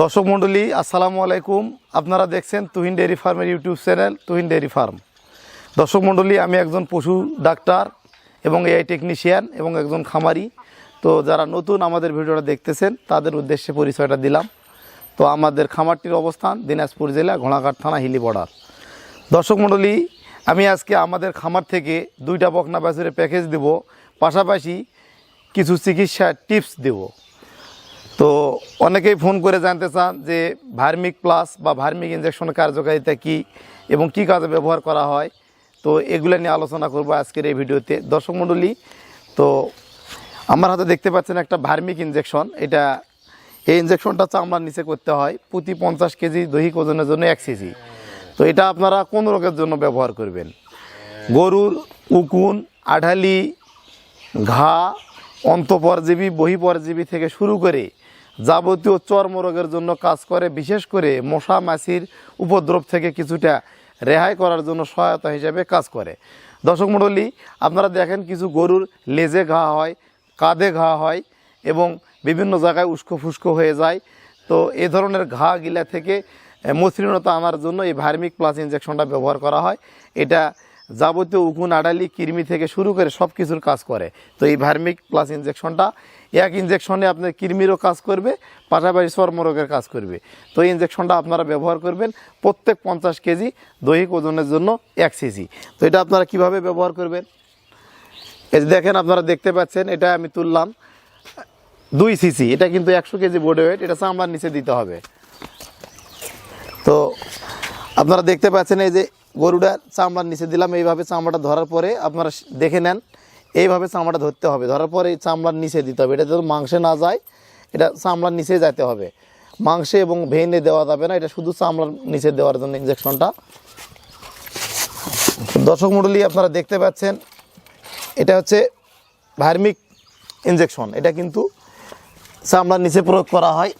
দর্শক মণ্ডলী, আসসালামু আলাইকুম। আপনারা দেখছেন তুহিন ডেয়ারি ফার্মের YouTube channel Tuhin dairy farm. দর্শক মণ্ডলী, আমি একজন পশু ডাক্তার এবং এআই টেকনিশিয়ান এবং একজন খামারি। তো যারা নতুন আমাদের ভিডিওটা দেখতেছেন, তাদের উদ্দেশ্যে পরিচয়টা দিলাম। তো আমাদের খামারটির অবস্থান দিনাজপুর জেলা ঘোড়াঘাট থানা হিলি বর্ডার। দর্শক মণ্ডলী, আমি আজকে আমাদের খামার থেকে দুইটা বকনা বাছুরের প্যাকেজ দেব। পাশাপাশি কিছু চিকিৎসা টিপস দেব। তো অনেকেই ফোন করে জানতে চান যে ভার্মিক প্লাস বা ভার্মিক ইঞ্জেকশনের কার্যকারিতা কী এবং কী কাজে ব্যবহার করা হয়। তো এগুলো নিয়ে আলোচনা করব আজকের এই ভিডিওতে। দর্শক মণ্ডলী, তো আমার হাতে দেখতে পাচ্ছেন একটা ভার্মিক ইঞ্জেকশন এটা, এই ইঞ্জেকশনটা চামড়ার নিচে করতে হয় প্রতি পঞ্চাশ কেজি দৈহিক ওজনের জন্য এক সিসি। তো এটা আপনারা কোন রোগের জন্য ব্যবহার করবেন? গরুর উকুন আঢালি ঘা, অন্তপরজীবী, বহিপরজীবী থেকে শুরু করে যাবতীয় চর্মরোগের জন্য কাজ করে, বিশেষ করে মশা, মাছির উপদ্রব থেকে কিছুটা রেহাই করার জন্য সহায়তা হিসেবে কাজ করে। দর্শক মণ্ডলী, আপনারা দেখেন কিছু গরুর লেজে ঘা হয়, কাঁধে ঘা হয় এবং বিভিন্ন জায়গায় উস্কো ফুস্কো হয়ে যায়। তো এ ধরনের ঘা গিলা থেকে মসৃণতা আনার জন্য এই ভার্মিক প্লাস ইঞ্জেকশনটা ব্যবহার করা হয়। এটা যাবতীয় উকুন, আড়ালি, কৃমি থেকে শুরু করে সব কিছুর কাজ করে। তো এই ভার্মিক প্লাস ইঞ্জেকশনটা এক ইঞ্জেকশনে আপনার কৃমিরও কাজ করবে, পাশাপাশি চর্মরোগের কাজ করবে। তো এই ইঞ্জেকশনটা আপনারা ব্যবহার করবেন প্রত্যেক পঞ্চাশ কেজি দৈহিক ওজনের জন্য এক সিসি তো এটা আপনারা কীভাবে ব্যবহার করবেন? এই দেখেন আপনারা দেখতে পাচ্ছেন, এটা আমি তুললাম দুই সিসি এটা কিন্তু একশো কেজি বডি ওয়েট এটা চামড়ার নিচে দিতে হবে। তো আপনারা দেখতে পাচ্ছেন এই যে গরুটা চামড়ার নিচে দিলাম, এইভাবে চামড়াটা ধরার পরে আপনারা দেখে নেন, এইভাবে চামড়াটা ধরতে হবে। ধরার পরে এই চামড়ার নিচে দিতে হবে। এটা যদি মাংসে না যায়, এটা চামড়ার নিচে যেতে হবে। মাংসে এবং ভেইনে দেওয়া যাবে না, এটা শুধু চামড়ার নিচে দেওয়ার জন্য ইঞ্জেকশনটা দর্শক মণ্ডলী, আপনারা দেখতে পাচ্ছেন, এটা হচ্ছে ভার্মিক ইঞ্জেকশন এটা কিন্তু চামড়ার নিচে প্রয়োগ করা হয়।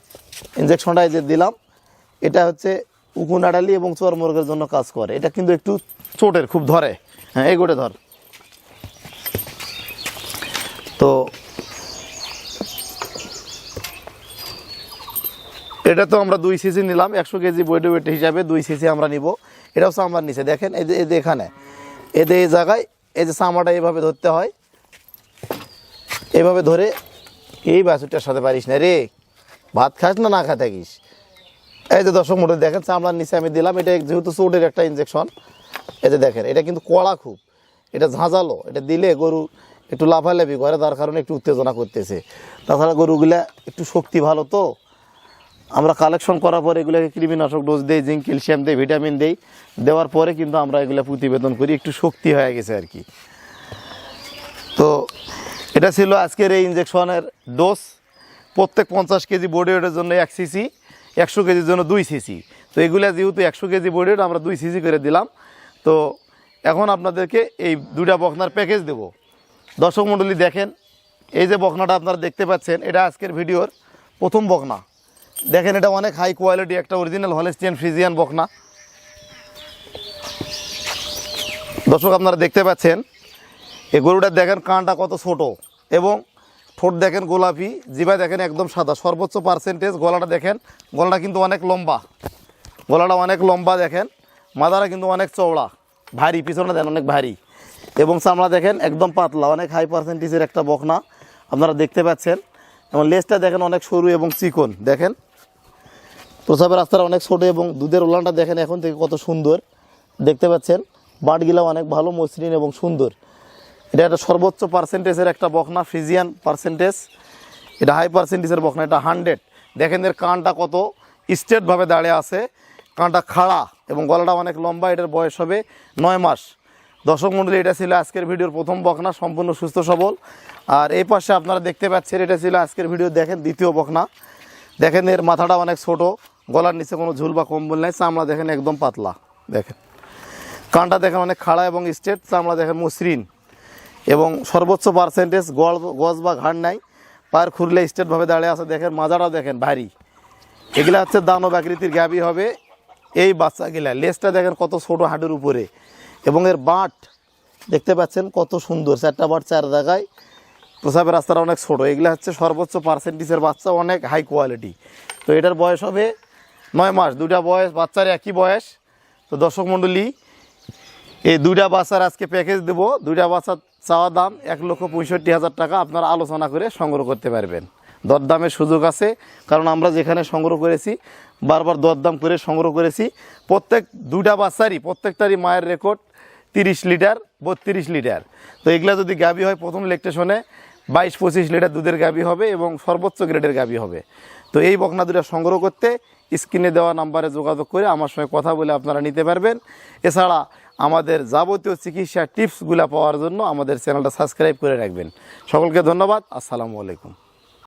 ইঞ্জেকশনটা যে দিলাম, এটা হচ্ছে উকুন আড়ালি এবং চর্মরোগের জন্য কাজ করে। এটা কিন্তু একটু চোটের, খুব ধরে। হ্যাঁ এই গোটে ধর। তো এটা তো আমরা দুই সিসি নিলাম, একশো কেজি বডি ওয়েট হিসাবে দুই সিসি আমরা নিব। এটা হচ্ছে আমার নিচে। দেখেন, এই যে এই যে এখানে। এদের এই জায়গায়, এই যে চামড়াটা এইভাবে ধরতে হয়। এইভাবে ধরে এই বাছুরটার সাথে পারিস না রে। ভাত খাস না না খা থাকিস এই যে দর্শক মোটর দেখেন চামড়ার নিচে আমি দিলাম। এটা যেহেতু চোটের একটা ইঞ্জেকশন এই যে দেখেন, এটা কিন্তু কড়া খুব। এটা ঝাঁঝালো, এটা দিলে গরু একটু লাফালাফি করে তার কারণে একটু উত্তেজনা করতেছে। তাছাড়া গরুগুলা একটু শক্তি ভালো তো। আমরা কালেকশন করার পরে এগুলোকে কৃমিনাশক ডোজ দেই জিঙ্ক ক্যালসিয়াম দেই ভিটামিন দেই। দেওয়ার পরে কিন্তু আমরা এগুলো প্রতিবেদন করি, একটু শক্তি হয়ে গেছে আর কি। তো এটা ছিল আজকের এই ইঞ্জেকশনের ডোজ প্রত্যেক পঞ্চাশ কেজি বডি ওয়েটের জন্য এক সিসি একশো কেজির জন্য দুই সিসি। তো এগুলা যেহেতু একশো কেজি বডি আমরা দুই সিসি করে দিলাম। তো এখন আপনাদেরকে এই দুটা বকনার প্যাকেজ দেব। দর্শক মণ্ডলী দেখেন, এই যে বকনাটা আপনারা দেখতে পাচ্ছেন, এটা আজকের ভিডিওর প্রথম বকনা। দেখেন, এটা অনেক হাই কোয়ালিটি একটা অরিজিনাল হলেস্টিয়ান ফ্রিজিয়ান বকনা। দর্শক, আপনারা দেখতে পাচ্ছেন, এই গরুটার দেখেন কানটা কত ছোট এবং ঠোঁট দেখেন গোলাপি, জিভা দেখেন একদম সাদা। সর্বোচ্চ পার্সেন্টেজ গলাটা দেখেন, গলাটা কিন্তু অনেক লম্বা। গলাটা অনেক লম্বা দেখেন মাদারা কিন্তু অনেক চওড়া। ভারী, পিছনে দেন, অনেক ভারী। এবং চামড়া দেখেন একদম পাতলা, অনেক হাই পার্সেন্টেজের একটা বকনা। আপনারা দেখতে পাচ্ছেন। এবং লেজটা দেখেন অনেক সরু এবং চিকন, দেখেন। প্রসাবের রাস্তাটা অনেক ছোটো এবং দুধের ওলানটা দেখেন এখন থেকে কত সুন্দর। দেখতে পাচ্ছেন বাটগুলা অনেক ভালো মসৃণ এবং সুন্দর। এটা একটা সর্বোচ্চ পার্সেন্টেজের একটা বকনা ফ্রিজিয়ান পার্সেন্টেজ এটা হাই পার্সেন্টেজের বকনা এটা হান্ড্রেড দেখেন এর কানটা কত স্ট্রেটভাবে দাঁড়িয়ে আছে। কানটা খাড়া এবং গলাটা অনেক লম্বা, এটার বয়স হবে নয় মাস। দর্শক মণ্ডলী এটা ছিল আজকের ভিডিওর প্রথম বকনা সম্পূর্ণ সুস্থ, সবল। আর এই পাশে আপনারা দেখতে পাচ্ছেন, এটা ছিল আজকের ভিডিও, দেখেন দ্বিতীয় বকনা দেখেন এর মাথাটা অনেক ছোট, গলার নিচে কোনো ঝুল বা কম্বল নাই, চামড়া দেখেন একদম পাতলা। দেখেন। কানটা দেখেন অনেক খাড়া এবং স্ট্রেট চামড়া দেখেন মসৃণ। এবং সর্বোচ্চ পার্সেন্টেজ গজ বা ঘাড় নাই। পায়ের খুরলে স্টেটভাবে দাঁড়িয়ে আছে। দেখেন, মাজাটা দেখেন, ভারী। এগুলা হচ্ছে দানব আকৃতির গাবি হবে এই বাচ্চাগুলা। লেজটা দেখেন কত ছোট হাঁটুর উপরে। এবং এর বাঁট দেখতে পাচ্ছেন কত সুন্দর। চারটা বাট চার জায়গায়। প্রসাবের রাস্তাটা অনেক ছোট। এগুলা হচ্ছে সর্বোচ্চ পার্সেন্টেজের বাচ্চা, অনেক হাই কোয়ালিটি তো এটার বয়স হবে নয় মাস। দুটা বয়স, বাচ্চার একই বয়স। তো দর্শক মণ্ডলী, এই দুইটা বাচ্চার আজকে প্যাকেজ দেব। দুইটা বাচ্চার চাওয়া দাম এক লক্ষ পঁয়ষট্টি হাজার টাকা আপনারা আলোচনা করে সংগ্রহ করতে পারবেন। দরদামের সুযোগ আছে, কারণ আমরা যেখানে সংগ্রহ করেছি, বারবার দরদাম করে সংগ্রহ করেছি। প্রত্যেক দুটা বাচ্চারই, প্রত্যেকটারই মায়ের রেকর্ড তিরিশ লিটার, বত্রিশ লিটার। তো এগুলা যদি গাবি হয় প্রথম লেকটেশনে বাইশ পঁচিশ লিটার দুধের গাবি হবে এবং সর্বোচ্চ গ্রেডের গাবি হবে। তো এই বকনা দুটা সংগ্রহ করতে স্ক্রিনে দেওয়া নাম্বারে যোগাযোগ করে আমার সঙ্গে কথা বলে আপনারা নিতে পারবেন। এছাড়া আমাদের যাবতীয় চিকিৎসা টিপসগুলো পাওয়ার জন্য আমাদের চ্যানেলটা সাবস্ক্রাইব করে রাখবেন। সকলকে ধন্যবাদ। আসসালামু আলাইকুম।